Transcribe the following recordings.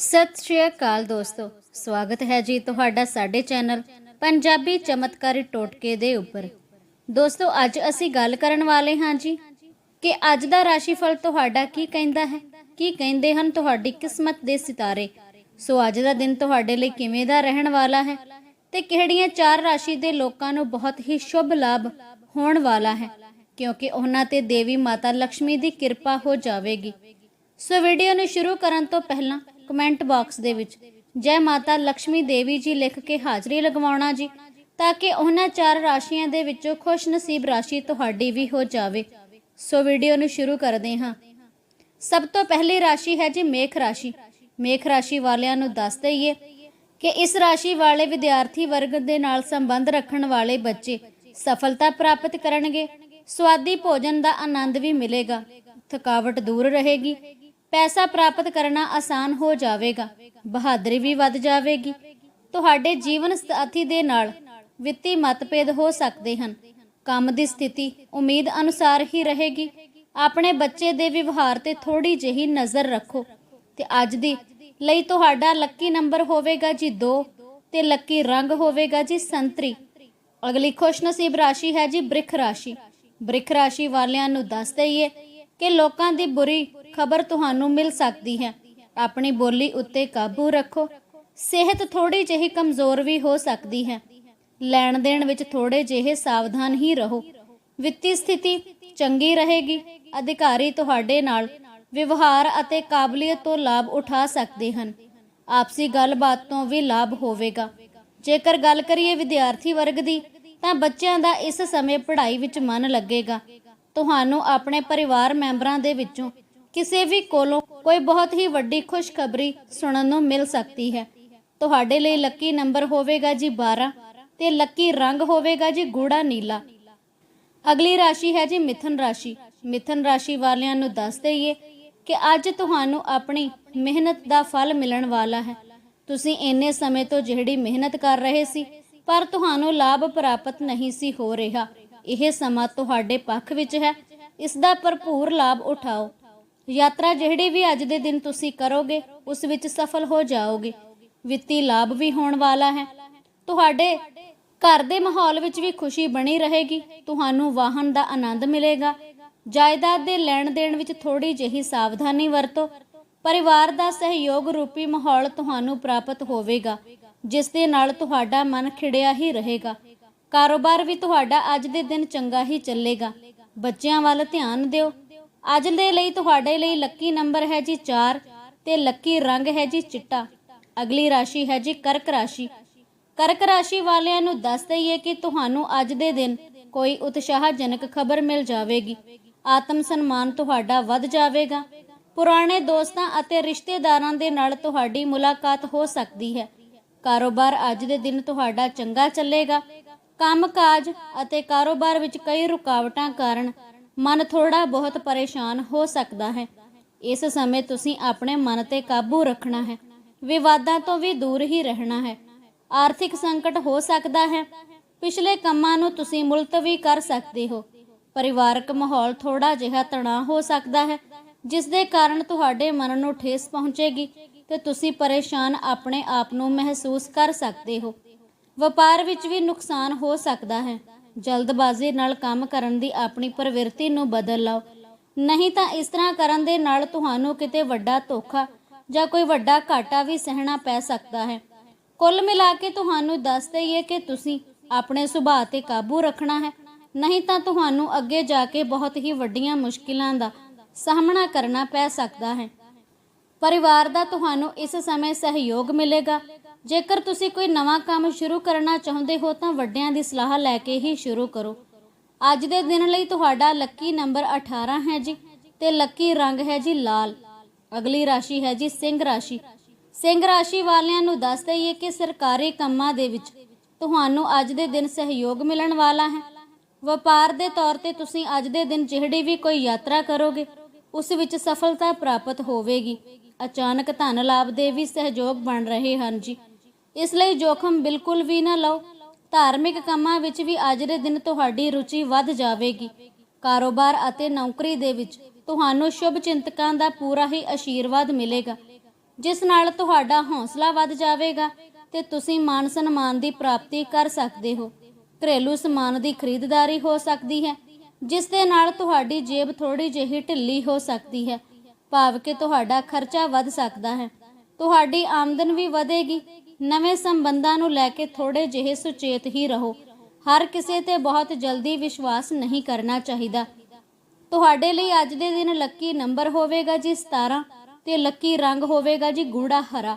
ਸਤਿ ਸ਼੍ਰੀ ਅਕਾਲ ਦੋਸਤੋ, ਸਵਾਗਤ ਹੈ ਜੀ ਤੁਹਾਡਾ ਸਾਡੇ ਚੈਨਲ ਪੰਜਾਬੀ ਚਮਤਕਾਰੀ ਟੋਟਕੇ ਦੇ ਉੱਪਰ। ਦੋਸਤੋ, ਅੱਜ ਅਸੀਂ ਗੱਲ ਕਰਨ ਵਾਲੇ ਹਾਂ ਜੀ ਕਿ ਅੱਜ ਦਾ ਰਾਸ਼ੀਫਲ ਤੁਹਾਡਾ ਕੀ ਕਹਿੰਦਾ ਹੈ? ਕੀ ਕਹਿੰਦੇ ਹਨ ਤੁਹਾਡੀ ਕਿਸਮਤ ਦੇ ਸਿਤਾਰੇ? ਸੋ ਅੱਜ ਦਾ ਦਿਨ ਤੁਹਾਡੇ ਲਈ ਕਿਵੇਂ ਦਾ ਰਹਿਣ ਵਾਲਾ ਹੈ? ਤੇ ਕਿਹੜੀਆਂ ਚਾਰ ਰਾਸ਼ੀ ਦੇ ਲੋਕਾਂ ਨੂੰ ਬਹੁਤ ਹੀ ਸ਼ੁਭ ਲਾਭ ਹੋਣ ਵਾਲਾ ਹੈ? ਕਿਉਂਕਿ ਉਹਨਾਂ ਤੇ ਦੇਵੀ ਮਾਤਾ ਲక్ష్ਮੀ ਦੀ ਕਿਰਪਾ ਹੋ ਜਾਵੇਗੀ। ਸੋ ਵੀਡੀਓ ਨੂੰ ਸ਼ੁਰੂ ਕਰਨ ਤੋਂ ਪਹਿਲਾਂ ਕਮੈਂਟ ਬਾਕਸ ਦੇ ਵਿੱਚ, ਜੈ ਮਾਤਾ ਲక్ష్ਮੀ ਦੇਵੀ ਜੀ ਲਿਖ ਕੇ ਹਾਜ਼ਰੀ ਲਗਵਾਉਣਾ ਜੀ, ਤਾਂ ਕਿ ਉਹਨਾਂ ਚਾਰ ਰਾਸ਼ੀਆਂ ਦੇ ਵਿੱਚੋਂ ਖੁਸ਼ ਰਾਸ਼ੀ ਤੁਹਾਡੀ ਵੀ ਹੋ ਜਾਵੇ। ਸੋ ਵੀਡੀਓ ਨੂੰ ਸ਼ੁਰੂ ਕਰਦੇ ਹਾਂ। ਸਭ ਤੋਂ ਪਹਿਲੀ ਰਾਸ਼ੀ ਹੈ ਜੀ ਮੇਖ ਰਾਸ਼ੀ। ਮੇਖ ਰਾਸ਼ੀ ਵਾਲਿਆਂ ਨੂੰ ਦੱਸ ਦਈਏ ਕਿ ਇਸ ਰਾਸ਼ੀ ਵਾਲੇ ਵਿਦਿਆਰਥੀ ਵਰਗ ਦੇ ਨਾਲ ਸੰਬੰਧ ਰੱਖਣ ਵਾਲੇ ਬੱਚੇ ਸਫਲਤਾ ਪ੍ਰਾਪਤ ਕਰਨਗੇ ਸਵਾਦੀ ਭੋਜਨ ਦਾ ਆਨੰਦ ਵੀ ਮਿਲੇਗਾ, ਥਕਾਵਟ ਦੂਰ ਰਹੇਗੀ ਪੈਸਾ ਪ੍ਰਾਪਤ ਕਰਨਾ ਆਸਾਨ ਹੋ ਜਾਵੇਗਾ, ਬਹਾਦਰੀ ਵੀ ਵੱਧ ਜਾਵੇਗੀ। ਤੁਹਾਡੇ ਜੀਵਨ ਸਾਥੀ ਦੇ ਨਾਲ ਵਿੱਤੀ ਮਤਭੇਦ ਹੋ ਸਕਦੇ ਹਨ। ਕੰਮ ਦੀ ਸਥਿਤੀ ਉਮੀਦ ਅਨੁਸਾਰ ਹੀ ਰਹੇਗੀ। ਆਪਣੇ ਬੱਚੇ ਦੇ ਵਿਵਹਾਰ ਤੇ ਥੋੜੀ ਜਿਹੀ ਨਜ਼ਰ ਰੱਖੋ। ਤੇ ਅੱਜ ਦੀ ਲਈ ਤੁਹਾਡਾ ਲੱਕੀ ਨੰਬਰ ਹੋਵੇਗਾ ਜੀ 2 ਤੇ ਲੱਕੀ ਰੰਗ ਹੋਵੇਗਾ ਜੀ ਸੰਤਰੀ। ਅਗਲੀ ਖੁਸ਼ਨਸੀਬ ਰਾਸ਼ੀ ਹੈ ਜੀ ਬ੍ਰਿਖ ਰਾਸ਼ੀ। ਬ੍ਰਿਖ ਰਾਸ਼ੀ ਵਾਲਿਆਂ ਨੂੰ ਦੱਸ ਦਈਏ ਕਿ ਲੋਕਾਂ ਦੀ ਬੁਰੀ ਖਬਰ ਤੁਹਾਨੂੰ ਮਿਲ ਸਕਦੀ ਹੈ। ਆਪਣੀ ਬੋਲੀ ਉੱਤੇ ਕਾਬੂ ਰੱਖੋ। ਸਿਹਤ ਥੋੜੀ ਜਿਹੀ ਕਮਜ਼ੋਰ ਵੀ ਹੋ ਸਕਦੀ ਹੈ। ਲੈਣ ਦੇਣ ਵਿੱਚ ਥੋੜੇ ਜਿਹੇ ਸਾਵਧਾਨ ਹੀ ਰਹੋ। ਵਿੱਤੀ ਸਥਿਤੀ ਚੰਗੀ ਰਹੇਗੀ। ਅਧਿਕਾਰੀ ਤੁਹਾਡੇ ਨਾਲ ਵਿਵਹਾਰ ਅਤੇ ਕਾਬਲੀਅਤ ਤੋਂ ਲਾਭ ਉਠਾ ਸਕਦੇ ਹਨ। ਆਪਸੀ ਗੱਲਬਾਤ ਤੋਂ ਵੀ ਲਾਭ ਹੋਵੇਗਾ। ਜੇਕਰ ਗੱਲ ਕਰੀਏ ਵਿਦਿਆਰਥੀ ਵਰਗ ਦੀ, ਤਾਂ ਬੱਚਿਆਂ ਦਾ ਇਸ ਸਮੇਂ ਪੜ੍ਹਾਈ ਵਿੱਚ ਮਨ ਲੱਗੇਗਾ। ਤੁਹਾਨੂੰ ਆਪਣੇ ਪਰਿਵਾਰ ਮੈਂਬਰਾਂ ਦੇ ਵਿੱਚੋਂ ਕਿਸੇ ਵੀ ਕੋਲੋਂ ਕੋਈ ਬਹੁਤ ਹੀ ਵੱਡੀ ਖੁਸ਼ਖਬਰੀ ਸੁਣਨ ਨੂੰ ਮਿਲ ਸਕਦੀ ਹੈ। ਤੁਹਾਡੇ ਲਈ ਲੱਕੀ ਨੰਬਰ ਹੋਵੇਗਾ ਜੀ 12 ਤੇ ਲੱਕੀ ਰੰਗ ਹੋਵੇਗਾ ਜੀ ਗੂੜਾ ਨੀਲਾ। ਅਗਲੀ ਰਾਸ਼ੀ ਹੈ ਜੀ ਮਿਥਨ ਰਾਸ਼ੀ। ਮਿਥਨ ਰਾਸ਼ੀ ਵਾਲਿਆਂ ਨੂੰ ਦੱਸ ਦਈਏ ਕਿ ਅੱਜ ਤੁਹਾਨੂੰ ਆਪਣੀ ਮਿਹਨਤ ਦਾ ਫਲ ਮਿਲਣ ਵਾਲਾ ਹੈ। ਤੁਸੀਂ ਇੰਨੇ ਸਮੇਂ ਤੋਂ ਜਿਹੜੀ ਮਿਹਨਤ ਕਰ ਰਹੇ ਸੀ, ਪਰ ਤੁਹਾਨੂੰ ਲਾਭ ਪ੍ਰਾਪਤ ਨਹੀਂ ਸੀ ਹੋ ਰਿਹਾ। ਇਹ ਸਮਾਂ ਤੁਹਾਡੇ ਪੱਖ ਵਿੱਚ ਹੈ। ਇਸ ਦਾ ਭਰਪੂਰ ਲਾਭ ਉਠਾਓ। ਯਾਤਰਾ ਜਿਹੜੀ ਵੀ ਅੱਜ ਦੇ ਦਿਨ ਤੁਸੀਂ ਕਰੋਗੇ, ਉਸ ਵਿੱਚ ਸਫਲ ਹੋ ਜਾਓਗੇ। ਵਿੱਤੀ ਲਾਭ ਵੀ ਹੋਣ ਵਾਲਾ ਹੈ। ਤੁਹਾਡੇ ਘਰ ਦੇ ਮਾਹੌਲ ਵਿੱਚ ਵੀ ਖੁਸ਼ੀ ਬਣੀ ਰਹੇਗੀ। ਤੁਹਾਨੂੰ ਵਾਹਨ ਦਾ ਆਨੰਦ ਮਿਲੇਗਾ। ਜਾਇਦਾਦ ਦੇ ਲੈਣ ਦੇਣ ਵਿੱਚ ਥੋੜੀ ਜਿਹੀ ਸਾਵਧਾਨੀ ਵਰਤੋ। ਪਰਿਵਾਰ ਦਾ ਸਹਿਯੋਗ ਰੂਪੀ ਮਾਹੌਲ ਤੁਹਾਨੂੰ ਪ੍ਰਾਪਤ ਹੋਵੇਗਾ, ਜਿਸ ਦੇ ਨਾਲ ਤੁਹਾਡਾ ਮਨ ਖਿੜਿਆ ਹੀ ਰਹੇਗਾ। ਕਾਰੋਬਾਰ ਵੀ ਤੁਹਾਡਾ ਅੱਜ ਦੇ ਦਿਨ ਚੰਗਾ ਹੀ ਚੱਲੇਗਾ। ਬੱਚਿਆਂ ਵੱਲ ਧਿਆਨ ਦਿਓ। ਅੱਜ ਦੇ ਲਈ ਤੁਹਾਡੇ ਲਈ ਲੱਕੀ ਨੰਬਰ ਹੈ ਜੀ 4 ਤੇ ਲੱਕੀ ਰੰਗ ਹੈ ਜੀ ਚਿੱਟਾ। ਅਗਲੀ ਰਾਸ਼ੀ ਹੈ ਜੀ ਕਰਕ ਰਾਸ਼ੀ। ਕਰਕ ਰਾਸ਼ੀ ਵਾਲਿਆਂ ਨੂੰ ਦੱਸ ਦਈਏ ਕਿ ਤੁਹਾਨੂੰ ਅੱਜ ਦੇ ਦਿਨ ਕੋਈ ਉਤਸ਼ਾਹਜਨਕ ਖਬਰ ਮਿਲ ਜਾਵੇਗੀ। ਆਤਮ ਸਨਮਾਨ ਤੁਹਾਡਾ ਵੱਧ ਜਾਵੇਗਾ। ਪੁਰਾਣੇ ਦੋਸਤਾਂ ਅਤੇ ਰਿਸ਼ਤੇਦਾਰਾਂ ਦੇ ਨਾਲ ਤੁਹਾਡੀ ਮੁਲਾਕਾਤ ਹੋ ਸਕਦੀ ਹੈ। ਕਾਰੋਬਾਰ ਅੱਜ ਦੇ ਦਿਨ ਤੁਹਾਡਾ ਚੰਗਾ ਚੱਲੇਗਾ। ਕੰਮਕਾਜ ਅਤੇ ਕਾਰੋਬਾਰ ਵਿੱਚ ਕਈ ਰੁਕਾਵਟਾਂ ਕਾਰਨ ਮਨ ਥੋੜਾ ਬਹੁਤ ਪਰੇਸ਼ਾਨ ਹੋ ਸਕਦਾ ਹੈ। ਇਸ ਸਮੇਂ ਤੁਸੀਂ ਆਪਣੇ ਮਨ ਤੇ ਕਾਬੂ ਰੱਖਣਾ ਹੈ। ਵਿਵਾਦਾਂ ਤੋਂ ਵੀ ਦੂਰ ਹੀ ਰਹਿਣਾ ਹੈ। ਆਰਥਿਕ ਸੰਕਟ ਹੋ ਸਕਦਾ ਹੈ। ਪਿਛਲੇ ਕੰਮਾਂ ਨੂੰ ਤੁਸੀਂ ਮੁਲਤਵੀ ਕਰ ਸਕਦੇ ਹੋ। ਪਰਿਵਾਰਕ ਮਾਹੌਲ ਥੋੜਾ ਜਿਹਾ ਤਣਾਅ ਹੋ ਸਕਦਾ ਹੈ, ਜਿਸ ਦੇ ਕਾਰਨ ਤੁਹਾਡੇ ਮਨ ਨੂੰ ਠੇਸ ਪਹੁੰਚੇਗੀ ਤੇ ਤੁਸੀਂ ਪਰੇਸ਼ਾਨ ਆਪਣੇ ਆਪ ਨੂੰ ਮਹਿਸੂਸ ਕਰ ਸਕਦੇ ਹੋ। ਵਪਾਰ ਵਿੱਚ ਵੀ ਨੁਕਸਾਨ ਹੋ ਸਕਦਾ ਹੈ। ਜਲਦਬਾਜ਼ੀ ਨਾਲ ਕੰਮ ਕਰਨ ਦੀ ਆਪਣੀ ਪ੍ਰਵਿਰਤੀ ਨੂੰ ਬਦਲ ਲਓ। ਨਹੀਂ ਤਾਂ ਇਸ ਤਰ੍ਹਾਂ ਕਰਨ ਦੇ ਨਾਲ ਤੁਹਾਨੂੰ ਕਿਤੇ ਵੱਡਾ ਧੋਖਾ ਜਾਂ ਕੋਈ ਵੱਡਾ ਘਾਟਾ ਵੀ ਸਹਿਣਾ ਪੈ ਸਕਦਾ ਹੈ। ਕੁੱਲ ਮਿਲਾ ਕੇ ਤੁਹਾਨੂੰ ਦੱਸ ਦਈਏ ਕਿ ਤੁਸੀਂ ਆਪਣੇ ਸੁਭਾਅ ਤੇ ਕਾਬੂ ਰੱਖਣਾ ਹੈ। ਨਹੀਂ ਤਾਂ ਤੁਹਾਨੂੰ ਅੱਗੇ ਜਾ ਕੇ ਬਹੁਤ ਹੀ ਵੱਡੀਆਂ ਮੁਸ਼ਕਿਲਾਂ ਦਾ ਸਾਹਮਣਾ ਕਰਨਾ ਪੈ ਸਕਦਾ ਹੈ। ਪਰਿਵਾਰ ਦਾ ਤੁਹਾਨੂੰ ਇਸ ਸਮੇਂ ਸਹਿਯੋਗ ਮਿਲੇਗਾ। ਜੇਕਰ ਤੁਸੀਂ ਕੋਈ ਨਵਾਂ ਕੰਮ ਸ਼ੁਰੂ ਕਰਨਾ ਚਾਹੁੰਦੇ ਹੋ ਤਾਂ ਵੱਡਿਆਂ ਦੀ ਸਲਾਹ ਲੈ ਕੇ ਹੀ ਸ਼ੁਰੂ ਕਰੋ। ਅੱਜ ਦੇ ਦਿਨ ਲਈ ਤੁਹਾਡਾ ਲੱਕੀ ਨੰਬਰ 18 ਹੈ ਜੀ ਤੇ ਲੱਕੀ ਰੰਗ ਹੈ ਜੀ ਲਾਲ। ਅਗਲੀ ਰਾਸ਼ੀ ਹੈ ਜੀ ਸਿੰਘ ਰਾਸ਼ੀ। ਸਿੰਘ ਰਾਸ਼ੀ ਵਾਲਿਆਂ ਨੂੰ ਦੱਸ ਦਈਏ ਕਿ ਸਰਕਾਰੀ ਕੰਮਾਂ ਦੇ ਵਿੱਚ ਤੁਹਾਨੂੰ ਅੱਜ ਦੇ ਦਿਨ ਸਹਿਯੋਗ ਮਿਲਣ ਵਾਲਾ ਹੈ। ਵਪਾਰ ਦੇ ਤੌਰ ਤੇ ਤੁਸੀਂ ਅੱਜ ਦੇ ਦਿਨ ਜਿਹੜੀ ਵੀ ਕੋਈ ਯਾਤਰਾ ਕਰੋਗੇ, ਉਸ ਵਿੱਚ ਸਫਲਤਾ ਪ੍ਰਾਪਤ ਹੋਵੇਗੀ। ਅਚਾਨਕ ਧਨ ਲਾਭ ਦੇ ਵੀ ਸਹਿਯੋਗ ਬਣ ਰਹੇ ਹਨ ਜੀ। ਇਸ ਲਈ ਜੋਖਮ ਬਿਲਕੁਲ ਵੀ ਨਾ ਲਓ। ਧਾਰਮਿਕ ਕੰਮਾਂ ਵਿੱਚ ਵੀ ਅੱਜ ਦੇ ਦਿਨ ਤੁਹਾਡੀ ਰੁਚੀ ਵੱਧ ਜਾਵੇਗੀ। ਕਾਰੋਬਾਰ ਅਤੇ ਨੌਕਰੀ ਦੇ ਵਿੱਚ ਤੁਹਾਨੂੰ ਸ਼ੁਭ ਚਿੰਤਕਾਂ ਦਾ ਪੂਰਾ ਹੀ ਆਸ਼ੀਰਵਾਦ ਮਿਲੇਗਾ। ਜਿਸ ਨਾਲ ਤੁਹਾਡਾ ਹੌਸਲਾ ਵੱਧ ਜਾਵੇਗਾ ਤੇ ਤੁਸੀਂ ਮਾਨ ਸਨਮਾਨ ਦੀ ਪ੍ਰਾਪਤੀ ਕਰ ਸਕਦੇ ਹੋ। ਘਰੇਲੂ ਸਮਾਨ ਦੀ ਖਰੀਦਦਾਰੀ ਹੋ ਸਕਦੀ ਹੈ, ਜਿਸ ਦੇ ਨਾਲ ਤੁਹਾਡੀ ਜੇਬ ਥੋੜੀ ਜਿਹੀ ਢਿੱਲੀ ਹੋ ਸਕਦੀ ਹੈ। ਭਾਵ ਕਿ ਤੁਹਾਡਾ ਖਰਚਾ ਵੱਧ ਸਕਦਾ ਹੈ। ਤੁਹਾਡੀ ਆਮਦਨ ਵੀ ਵਧੇਗੀ ਨਵੇਂ ਸੰਬੰਧਾਂ ਨੂੰ ਲੈ ਕੇ ਥੋੜੇ ਜਿਹੇ ਸੁਚੇਤ ਹੀ ਰਹੋ। ਹਰ ਕਿਸੇ ਤੇ ਬਹੁਤ ਜਲਦੀ ਵਿਸ਼ਵਾਸ ਨਹੀਂ ਕਰਨਾ ਚਾਹੀਦਾ। ਤੁਹਾਡੇ ਲਈ ਅੱਜ ਦੇ ਦਿਨ ਲੱਕੀ ਨੰਬਰ ਹੋਵੇਗਾ ਜੀ 17 ਤੇ ਲੱਕੀ ਰੰਗ ਹੋਵੇਗਾ ਜੀ ਗੂੜਾ ਹਰਾ।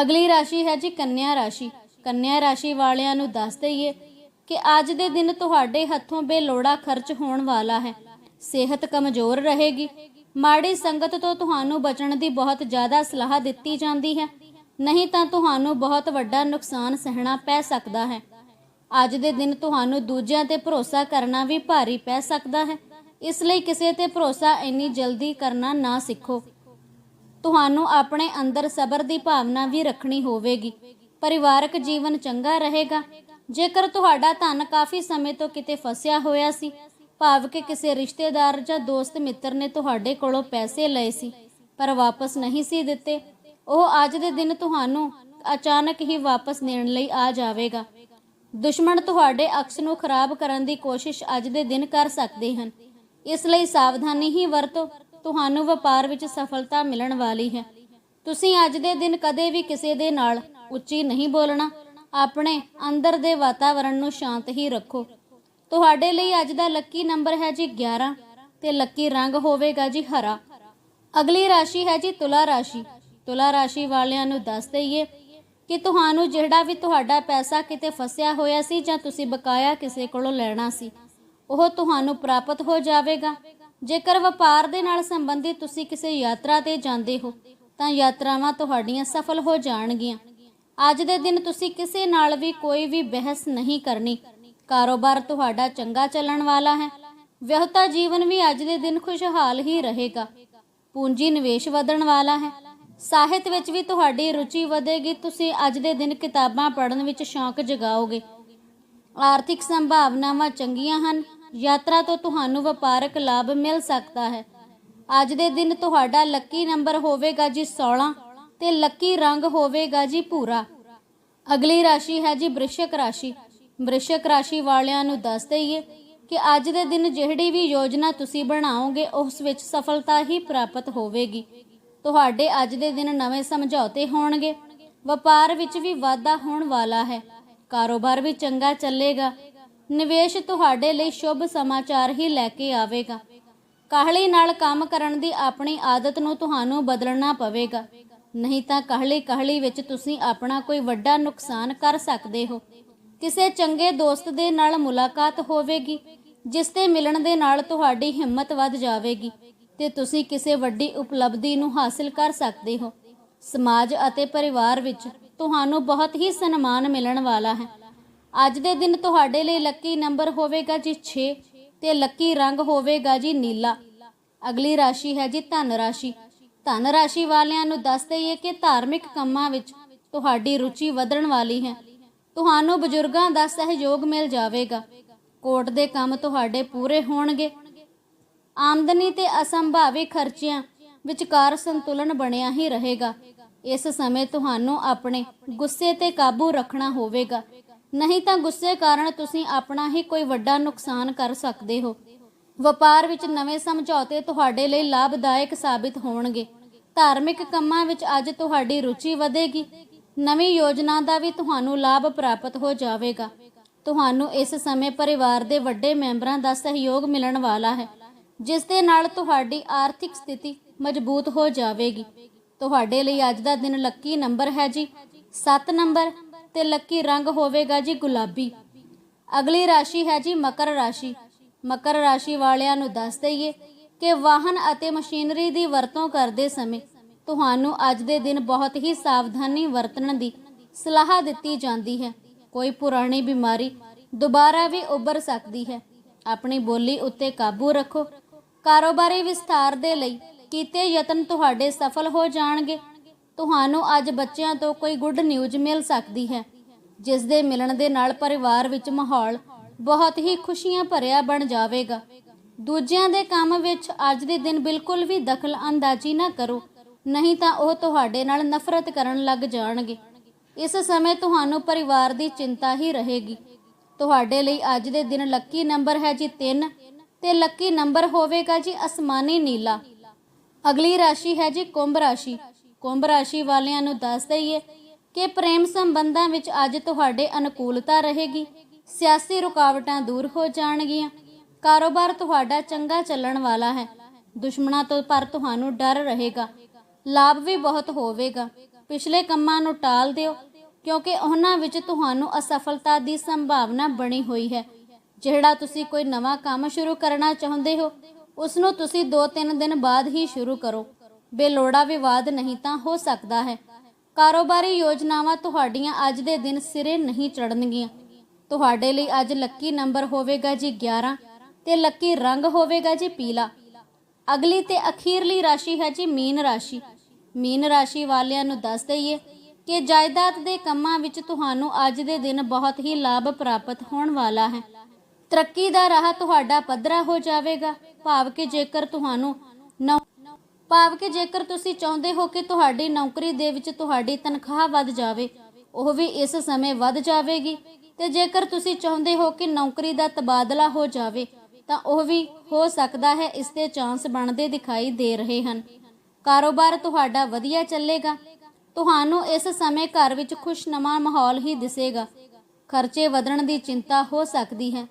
ਅਗਲੀ ਰਾਸ਼ੀ ਹੈ ਜੀ ਕੰਨਿਆ ਰਾਸ਼ੀ। ਕੰਨਿਆ ਰਾਸ਼ੀ ਵਾਲਿਆਂ ਨੂੰ ਦੱਸ ਦਈਏ ਕਿ ਅੱਜ ਦੇ ਦਿਨ ਤੁਹਾਡੇ ਹੱਥੋਂ ਬੇਲੋੜਾ ਖਰਚ ਹੋਣ ਵਾਲਾ ਹੈ। ਸਿਹਤ ਕਮਜ਼ੋਰ ਰਹੇਗੀ। ਮਾੜੀ ਸੰਗਤ ਤੋਂ ਤੁਹਾਨੂੰ ਬਚਣ ਦੀ ਬਹੁਤ ਜ਼ਿਆਦਾ ਸਲਾਹ ਦਿੱਤੀ ਜਾਂਦੀ ਹੈ। ਨਹੀਂ ਤਾਂ ਤੁਹਾਨੂੰ ਬਹੁਤ ਵੱਡਾ ਨੁਕਸਾਨ ਸਹਿਣਾ ਪੈ ਸਕਦਾ ਹੈ। ਅੱਜ ਦੇ ਦਿਨ ਤੁਹਾਨੂੰ ਦੂਜਿਆਂ ਤੇ ਭਰੋਸਾ ਕਰਨਾ ਵੀ ਭਾਰੀ ਪੈ ਸਕਦਾ ਹੈ। ਇਸ ਲਈ ਕਿਸੇ ਤੇ ਭਰੋਸਾ ਇੰਨੀ ਜਲਦੀ ਕਰਨਾ ਨਾ ਸਿੱਖੋ। ਤੁਹਾਨੂੰ ਆਪਣੇ ਅੰਦਰ ਸਬਰ ਦੀ ਭਾਵਨਾ ਵੀ ਰੱਖਣੀ ਹੋਵੇਗੀ। ਪਰਿਵਾਰਕ ਜੀਵਨ ਚੰਗਾ ਰਹੇਗਾ। ਜੇਕਰ ਤੁਹਾਡਾ ਧਨ ਕਾਫੀ ਸਮੇਂ ਤੋਂ ਕਿਤੇ ਫਸਿਆ ਹੋਇਆ ਸੀ, ਭਾਵ ਕਿ ਕਿਸੇ ਰਿਸ਼ਤੇਦਾਰ ਜਾਂ ਦੋਸਤ ਮਿੱਤਰ ਨੇ ਤੁਹਾਡੇ ਕੋਲੋਂ ਪੈਸੇ ਲਏ ਸੀ, ਪਰ ਵਾਪਸ ਨਹੀਂ ਸੀ ਦਿੱਤੇ ਉਹ ਅੱਜ ਦੇ ਦਿਨ ਤੁਹਾਨੂੰ ਅਚਾਨਕ ਹੀ ਵਾਪਸ ਦੇਣ ਲਈ ਆ ਜਾਵੇਗਾ। ਦੁਸ਼ਮਣ ਤੁਹਾਡੇ ਅਕਸ ਨੂੰ ਖਰਾਬ ਕਰਨ ਦੀ ਕੋਸ਼ਿਸ਼ ਅੱਜ ਦੇ ਦਿਨ ਕਰ ਸਕਦੇ ਹਨ। ਇਸ ਲਈ ਸਾਵਧਾਨੀ ਹੀ ਵਰਤੋ। ਤੁਹਾਨੂੰ ਵਪਾਰ ਵਿੱਚ ਸਫਲਤਾ ਮਿਲਣ ਵਾਲੀ ਹੈ। ਤੁਸੀਂ ਅੱਜ ਦੇ ਦਿਨ ਕਦੇ ਵੀ ਕਿਸੇ ਦੇ ਨਾਲ ਉੱਚੀ ਨਹੀਂ ਬੋਲਣਾ। ਆਪਣੇ ਅੰਦਰ ਦੇ ਵਾਤਾਵਰਣ ਨੂੰ ਸ਼ਾਂਤ ਹੀ ਰੱਖੋ। ਤੁਹਾਡੇ ਲਈ ਅੱਜ ਦਾ ਲੱਕੀ ਨੰਬਰ ਹੈ ਜੀ 11 ਤੇ ਲੱਕੀ ਰੰਗ ਹੋਵੇਗਾ ਜੀ ਹਰਾ। ਅਗਲੀ ਰਾਸ਼ੀ ਹੈ ਜੀ ਤੁਲਾ ਰਾਸ਼ੀ। ਤੁਲਾ ਰਾਸ਼ੀ ਵਾਲਿਆਂ ਨੂੰ ਦੱਸ ਦਈਏ ਕਿ ਤੁਹਾਨੂੰ ਜਿਹੜਾ ਵੀ ਤੁਹਾਡਾ ਪੈਸਾ ਕਿਤੇ ਫਸਿਆ ਹੋਇਆ ਸੀ ਜਾਂ ਤੁਸੀਂ ਬਕਾਇਆ ਕਿਸੇ ਕੋਲੋਂ ਲੈਣਾ ਸੀ, ਉਹ ਤੁਹਾਨੂੰ ਪ੍ਰਾਪਤ ਹੋ ਜਾਵੇਗਾ। ਜੇਕਰ ਵਪਾਰ ਦੇ ਨਾਲ ਸੰਬੰਧਿਤ ਤੁਸੀਂ ਕਿਸੇ ਯਾਤਰਾ ਤੇ ਜਾਂਦੇ ਹੋ, ਤਾਂ ਯਾਤਰਾਵਾਂ ਤੁਹਾਡੀਆਂ ਸਫਲ ਹੋ ਜਾਣਗੀਆਂ। ਅੱਜ ਦੇ ਦਿਨ ਤੁਸੀਂ ਕਿਸੇ ਨਾਲ ਵੀ ਕੋਈ ਵੀ ਬਹਿਸ ਨਹੀਂ ਕਰਨੀ। ਕਾਰੋਬਾਰ ਤੁਹਾਡਾ ਚੰਗਾ ਚੱਲਣ ਵਾਲਾ ਹੈ। ਵਿਆਹਤਾ ਜੀਵਨ ਵੀ ਅੱਜ ਦੇ ਦਿਨ ਖੁਸ਼ਹਾਲ ਹੀ ਰਹੇਗਾ। ਪੂੰਜੀ ਨਿਵੇਸ਼ ਵਧਣ ਵਾਲਾ ਹੈ। ਸਾਹਿਤ ਵਿੱਚ ਵੀ ਤੁਹਾਡੀ ਰੁਚੀ ਵਧੇਗੀ, ਤੁਸੀਂ ਅੱਜ ਦੇ ਦਿਨ ਕਿਤਾਬਾਂ ਪੜ੍ਹਨ ਵਿੱਚ ਸ਼ੌਂਕ ਜਗਾਓਗੇ। ਆਰਥਿਕ ਸੰਭਾਵਨਾਵਾਂ ਚੰਗੀਆਂ ਹਨ, ਯਾਤਰਾ ਤੋਂ ਤੁਹਾਨੂੰ ਵਪਾਰਕ ਲਾਭ ਮਿਲ ਸਕਦਾ ਹੈ। ਅੱਜ ਦੇ ਦਿਨ ਤੁਹਾਡਾ ਲੱਕੀ ਨੰਬਰ ਹੋਵੇਗਾ ਜੀ 16 ਤੇ ਲੱਕੀ ਰੰਗ ਹੋਵੇਗਾ ਜੀ ਭੂਰਾ। ਅਗਲੀ ਰਾਸ਼ੀ ਹੈ ਜੀ ਬ੍ਰਿਸ਼ਕ ਰਾਸ਼ੀ। ਬ੍ਰਿਸ਼ਕ ਰਾਸ਼ੀ ਵਾਲਿਆਂ ਨੂੰ ਦੱਸ ਦਈਏ ਕਿ ਅੱਜ ਦੇ ਦਿਨ ਜਿਹੜੀ ਵੀ ਯੋਜਨਾ ਤੁਸੀਂ ਬਣਾਓਗੇ, ਉਸ ਵਿੱਚ ਸਫਲਤਾ ਹੀ ਪ੍ਰਾਪਤ ਹੋਵੇਗੀ। ਤੁਹਾਡੇ ਅੱਜ ਦੇ ਦਿਨ ਨਵੇਂ ਸਮਝੌਤੇ ਹੋਣਗੇ। ਵਪਾਰ ਵਿੱਚ ਵੀ ਵਾਧਾ ਹੋਣ ਵਾਲਾ ਹੈ। ਕਾਰੋਬਾਰ ਵੀ ਚੰਗਾ ਚੱਲੇਗਾ। ਨਿਵੇਸ਼ ਤੁਹਾਡੇ ਲਈ ਸ਼ੁਭ ਸਮਾਚਾਰ ਹੀ ਲੈ ਕੇ ਆਵੇਗਾ। ਕਾਹਲੀ ਨਾਲ ਕੰਮ ਕਰਨ ਦੀ ਆਪਣੀ ਆਦਤ ਨੂੰ ਤੁਹਾਨੂੰ ਬਦਲਣਾ ਪਵੇਗਾ। ਨਹੀਂ ਤਾਂ ਕਾਹਲੀ ਕਾਹਲੀ ਵਿੱਚ ਤੁਸੀਂ ਆਪਣਾ ਕੋਈ ਵੱਡਾ ਨੁਕਸਾਨ ਕਰ ਸਕਦੇ ਹੋ। ਕਿਸੇ ਚੰਗੇ ਦੋਸਤ ਦੇ ਨਾਲ ਮੁਲਾਕਾਤ ਹੋਵੇਗੀ, ਜਿਸ ਦੇ ਮਿਲਣ ਦੇ ਨਾਲ ਤੁਹਾਡੀ ਹਿੰਮਤ ਵੱਧ ਜਾਵੇਗੀ। ਤੇ ਤੁਸੀਂ ਕਿਸੇ ਵੱਡੀ ਉਪਲਬਧੀ ਨੂੰ ਹਾਸਲ ਕਰ ਸਕਦੇ ਹੋ। ਸਮਾਜ ਅਤੇ ਪਰਿਵਾਰ ਵਿੱਚ ਤੁਹਾਨੂੰ ਬਹੁਤ ਹੀ ਸਨਮਾਨ ਮਿਲਣ ਵਾਲਾ ਹੈ। ਅੱਜ ਦੇ ਦਿਨ ਤੁਹਾਡੇ ਲਈ ਲੱਕੀ ਨੰਬਰ ਹੋਵੇਗਾ ਜੀ 6 ਤੇ ਲੱਕੀ ਰੰਗ ਹੋਵੇਗਾ ਜੀ ਨੀਲਾ। ਅਗਲੀ ਰਾਸ਼ੀ ਹੈ ਜੀ ਧਨ ਰਾਸ਼ੀ। ਧਨ ਰਾਸ਼ੀ ਵਾਲਿਆਂ ਨੂੰ ਦੱਸ ਦਈਏ ਕਿ ਧਾਰਮਿਕ ਕੰਮਾਂ ਵਿੱਚ ਤੁਹਾਡੀ ਰੁਚੀ ਵਧਣ ਵਾਲੀ ਹੈ। ਤੁਹਾਨੂੰ ਬਜ਼ੁਰਗਾਂ ਦਾ ਸਹਿਯੋਗ ਮਿਲ ਜਾਵੇਗਾ। ਕੋਰਟ ਦੇ ਕੰਮ ਤੁਹਾਡੇ ਪੂਰੇ ਹੋਣਗੇ। ਆਮਦਨੀ ਤੇ ਅਸੰਭਾਵੀ ਖਰਚਿਆਂ ਵਿਚਕਾਰ ਸੰਤੁਲਨ ਬਣਿਆ ਹੀ ਰਹੇਗਾ। ਇਸ ਸਮੇਂ ਤੁਹਾਨੂੰ ਆਪਣੇ ਗੁੱਸੇ ਤੇ ਕਾਬੂ ਰੱਖਣਾ ਹੋਵੇਗਾ। ਨਹੀਂ ਤਾਂ ਗੁੱਸੇ ਕਾਰਨ ਤੁਸੀਂ ਆਪਣਾ ਹੀ ਕੋਈ ਵੱਡਾ ਨੁਕਸਾਨ ਕਰ ਸਕਦੇ ਹੋ। ਵਪਾਰ ਵਿੱਚ ਨਵੇਂ ਸਮਝੌਤੇ ਤੁਹਾਡੇ ਲਈ ਲਾਭਦਾਇਕ ਸਾਬਿਤ ਹੋਣਗੇ। ਧਾਰਮਿਕ ਕੰਮਾਂ ਵਿੱਚ ਅੱਜ ਤੁਹਾਡੀ ਰੁਚੀ ਵਧੇਗੀ। ਨਵੀਂ ਯੋਜਨਾ ਦਾ ਵੀ ਤੁਹਾਨੂੰ ਲਾਭ ਪ੍ਰਾਪਤ ਹੋ ਜਾਵੇਗਾ। ਤੁਹਾਨੂੰ ਇਸ ਸਮੇਂ ਪਰਿਵਾਰ ਦੇ ਵੱਡੇ ਮੈਂਬਰਾਂ ਦਾ ਸਹਿਯੋਗ ਮਿਲਣ ਵਾਲਾ ਹੈ। ਜਿਸ ਦੇ ਨਾਲ ਤੁਹਾਡੀ ਆਰਥਿਕ ਸਥਿਤੀ ਮਜ਼ਬੂਤ ਹੋ ਜਾਵੇਗੀ। ਤੁਹਾਡੇ ਲਈ ਅੱਜ ਦਾ ਦਿਨ ਲੱਕੀ ਨੰਬਰ ਹੈ ਜੀ। 7 ਨੰਬਰ ਤੇ ਲੱਕੀ ਰੰਗ ਹੋਵੇਗਾ ਜੀ ਗੁਲਾਬੀ। ਅਗਲੀ ਰਾਸ਼ੀ ਹੈ ਜੀ ਮਕਰ ਰਾਸ਼ੀ। ਮਕਰ ਰਾਸ਼ੀ ਵਾਲਿਆਂ ਨੂੰ ਦੱਸ ਦਈਏ ਕਿ ਵਾਹਨ ਅਤੇ ਮਸ਼ੀਨਰੀ ਦੀ ਵਰਤੋਂ ਕਰਦੇ ਸਮੇਂ ਤੁਹਾਨੂੰ ਅੱਜ ਦੇ ਦਿਨ ਬਹੁਤ ਹੀ ਸਾਵਧਾਨੀ ਵਰਤਣ ਦੀ ਸਲਾਹ ਦਿੱਤੀ ਜਾਂਦੀ ਹੈ। ਕੋਈ ਪੁਰਾਣੀ ਬਿਮਾਰੀ ਦੁਬਾਰਾ ਵੀ ਉੱਭਰ ਸਕਦੀ ਹੈ। ਆਪਣੀ ਬੋਲੀ ਉੱਤੇ ਕਾਬੂ ਰੱਖੋ। ਕਾਰੋਬਾਰੀ ਵਿਸਥਾਰ ਦੇ ਲਈ ਕੀਤੇ ਯਤਨ ਤੁਹਾਡੇ ਸਫਲ ਹੋ ਜਾਣਗੇ। ਤੁਹਾਨੂੰ ਅੱਜ ਬੱਚਿਆਂ ਤੋਂ ਕੋਈ ਗੁੱਡ ਨਿਊਜ਼ ਮਿਲ ਸਕਦੀ ਹੈ, ਜਿਸ ਦੇ ਮਿਲਣ ਦੇ ਨਾਲ ਪਰਿਵਾਰ ਵਿੱਚ ਮਾਹੌਲ ਬਹੁਤ ਹੀ ਖੁਸ਼ੀਆਂ ਭਰਿਆ ਬਣ ਜਾਵੇਗਾ। ਦੂਜਿਆਂ ਦੇ ਕੰਮ ਵਿੱਚ ਅੱਜ ਦੇ ਦਿਨ ਬਿਲਕੁਲ ਵੀ ਦਖਲ ਅੰਦਾਜ਼ੀ ਨਾ ਕਰੋ, ਨਹੀਂ ਤਾਂ ਉਹ ਤੁਹਾਡੇ ਨਾਲ ਨਫ਼ਰਤ ਕਰਨ ਲੱਗ ਜਾਣਗੇ। ਇਸ ਸਮੇਂ ਤੁਹਾਨੂੰ ਪਰਿਵਾਰ ਦੀ ਚਿੰਤਾ ਹੀ ਰਹੇਗੀ। ਤੁਹਾਡੇ ਲਈ ਅੱਜ ਦੇ ਦਿਨ ਲੱਕੀ ਨੰਬਰ ਹੈ ਜੀ 3 ਤੇ ਲੱਕੀ ਨੰਬਰ ਹੋਵੇਗਾ ਜੀ ਅਸਮਾਨੀ ਨੀਲਾ। ਅਗਲੀ ਰਾਸ਼ੀ ਹੈ ਜੀ ਕੁੰਭ ਰਾਸ਼ੀ। ਕੁੰਭ ਰਾਸ਼ੀ ਵਾਲਿਆਂ ਨੂੰ ਦੱਸ ਦਈਏ ਕਿ ਪ੍ਰੇਮ ਸੰਬੰਧਾਂ ਵਿੱਚ ਅੱਜ ਤੁਹਾਡੇ ਅਨੁਕੂਲਤਾ ਰਹੇਗੀ। ਸਿਆਸੀ ਰੁਕਾਵਟਾਂ ਦੂਰ ਹੋ ਜਾਣਗੀਆਂ। ਕਾਰੋਬਾਰ ਤੁਹਾਡਾ ਚੰਗਾ ਚੱਲਣ ਵਾਲਾ ਹੈ। ਦੁਸ਼ਮਣਾਂ ਤੋਂ ਪਰ ਤੁਹਾਨੂੰ ਡਰ ਰਹੇਗਾ। ਲਾਭ ਵੀ ਬਹੁਤ ਹੋਵੇਗਾ। ਪਿਛਲੇ ਕੰਮਾਂ ਨੂੰ ਟਾਲ ਦਿਓ, ਕਿਉਂਕਿ ਉਹਨਾਂ ਵਿੱਚ ਤੁਹਾਨੂੰ ਅਸਫਲਤਾ ਦੀ ਸੰਭਾਵਨਾ ਬਣੀ ਹੋਈ ਹੈ। ਜਿਹੜਾ ਤੁਸੀਂ ਕੋਈ ਨਵਾਂ ਕੰਮ ਸ਼ੁਰੂ ਕਰਨਾ ਚਾਹੁੰਦੇ ਹੋ ਉਸ ਨੂੰ ਤੁਸੀਂ 2-3 ਦਿਨ ਬਾਅਦ ਹੀ ਸ਼ੁਰੂ ਕਰੋ। ਬੇਲੋੜਾ ਵਿਵਾਦ ਨਹੀਂ ਤਾਂ ਹੋ ਸਕਦਾ ਹੈ। ਕਾਰੋਬਾਰੀ ਯੋਜਨਾਵਾਂ ਤੁਹਾਡੀਆਂ ਅੱਜ ਦੇ ਦਿਨ ਸਿਰੇ ਨਹੀਂ ਚੜਨਗੀਆਂ ਤੁਹਾਡੇ ਲਈ ਅੱਜ ਲੱਕੀ ਨੰਬਰ ਹੋਵੇਗਾ ਜੀ 11 ਤੇ ਲੱਕੀ ਰੰਗ ਹੋਵੇਗਾ ਜੀ ਪੀਲਾ। ਅਗਲੀ ਤੇ ਅਖੀਰਲੀ ਰਾਸ਼ੀ ਹੈ ਜੀ ਮੀਨ ਰਾਸ਼ੀ। ਮੀਨ ਰਾਸ਼ੀ ਵਾਲਿਆਂ ਨੂੰ ਦੱਸ ਦਈਏ ਕਿ ਜਾਇਦਾਦ ਦੇ ਕੰਮਾਂ ਵਿੱਚ ਤੁਹਾਨੂੰ ਅੱਜ ਦੇ ਦਿਨ ਬਹੁਤ ਹੀ ਲਾਭ ਪ੍ਰਾਪਤ ਹੋਣ ਵਾਲਾ ਹੈ। ਤਰੱਕੀ ਦਾ ਰਾਹ ਤੁਹਾਡਾ ਪੱਧਰਾ ਹੋ ਜਾਵੇਗਾ। ਭਾਵ ਕਿ ਜੇਕਰ ਤੁਹਾਨੂੰ ਭਾਵ ਕਿ ਜੇਕਰ ਤੁਸੀਂ ਚਾਹੁੰਦੇ ਹੋ ਕਿ ਤੁਹਾਡੀ ਨੌਕਰੀ ਦੇ ਵਿੱਚ ਤੁਹਾਡੀ ਤਨਖਾਹ ਵੱਧ ਜਾਵੇ, ਉਹ ਵੀ ਇਸ ਸਮੇਂ ਵੱਧ ਜਾਵੇਗੀ। ਤੇ ਜੇਕਰ ਤੁਸੀਂ ਚਾਹੁੰਦੇ ਹੋ ਕਿ ਨੌਕਰੀ ਦਾ ਤਬਾਦਲਾ ਹੋ ਜਾਵੇ, ਤਾਂ ਉਹ ਵੀ ਹੋ ਸਕਦਾ ਹੈ, ਇਸ ਦੇ ਚਾਂਸ ਬਣਦੇ ਦਿਖਾਈ ਦੇ ਰਹੇ ਹਨ। ਕਾਰੋਬਾਰ ਤੁਹਾਡਾ ਵਧੀਆ ਚੱਲੇਗਾ। ਤੁਹਾਨੂੰ ਇਸ ਸਮੇਂ ਘਰ ਵਿੱਚ ਖੁਸ਼ਨਮਾ ਮਾਹੌਲ ਹੀ ਦਿਸੇਗਾ। ਖਰਚੇ ਵਧਣ ਦੀ ਚਿੰਤਾ ਹੋ ਸਕਦੀ ਹੈ।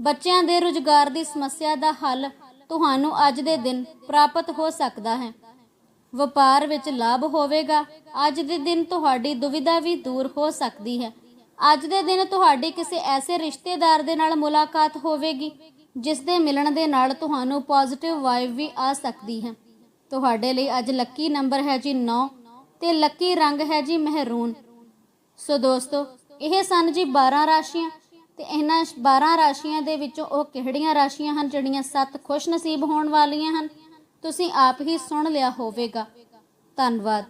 ਬੱਚਿਆਂ ਦੇ ਰੁਜ਼ਗਾਰ ਦੀ ਸਮੱਸਿਆ ਦਾ ਹੱਲ ਤੁਹਾਨੂੰ ਅੱਜ ਦੇ ਦਿਨ ਪ੍ਰਾਪਤ ਹੋ ਸਕਦਾ ਹੈ। ਵਪਾਰ ਵਿੱਚ ਲਾਭ ਹੋਵੇਗਾ। ਅੱਜ ਦੇ ਦਿਨ ਤੁਹਾਡੀ ਦੁਵਿਧਾ ਵੀ ਦੂਰ ਹੋ ਸਕਦੀ ਹੈ। ਅੱਜ ਦੇ ਦਿਨ ਤੁਹਾਡੀ ਕਿਸੇ ਐਸੇ ਰਿਸ਼ਤੇਦਾਰ ਦੇ ਨਾਲ ਮੁਲਾਕਾਤ ਹੋਵੇਗੀ, ਜਿਸ ਦੇ ਮਿਲਣ ਦੇ ਨਾਲ ਤੁਹਾਨੂੰ ਪੋਜ਼ਿਟਿਵ ਵਾਈਬ ਵੀ ਆ ਸਕਦੀ ਹੈ। ਤੁਹਾਡੇ ਲਈ ਅੱਜ ਲੱਕੀ ਨੰਬਰ ਹੈ ਜੀ 9 ਤੇ ਲੱਕੀ ਰੰਗ ਹੈ ਜੀ ਮਹਿਰੂਨ। ਸੋ ਦੋਸਤੋ, ਇਹ ਸਨ ਜੀ 12 ਰਾਸ਼ੀਆਂ। ਤੇ ਇਹਨਾਂ 12 ਰਾਸ਼ੀਆਂ ਦੇ ਵਿੱਚੋਂ ਉਹ ਕਿਹੜੀਆਂ ਰਾਸ਼ੀਆਂ ਹਨ, ਜਿਹੜੀਆਂ ਸੱਤ ਖੁਸ਼ ਨਸੀਬ ਹੋਣ ਵਾਲੀਆਂ ਹਨ? ਤੁਸੀਂ ਆਪ ਹੀ ਸੁਣ ਲਿਆ ਹੋਵੇਗਾ। ਧੰਨਵਾਦ।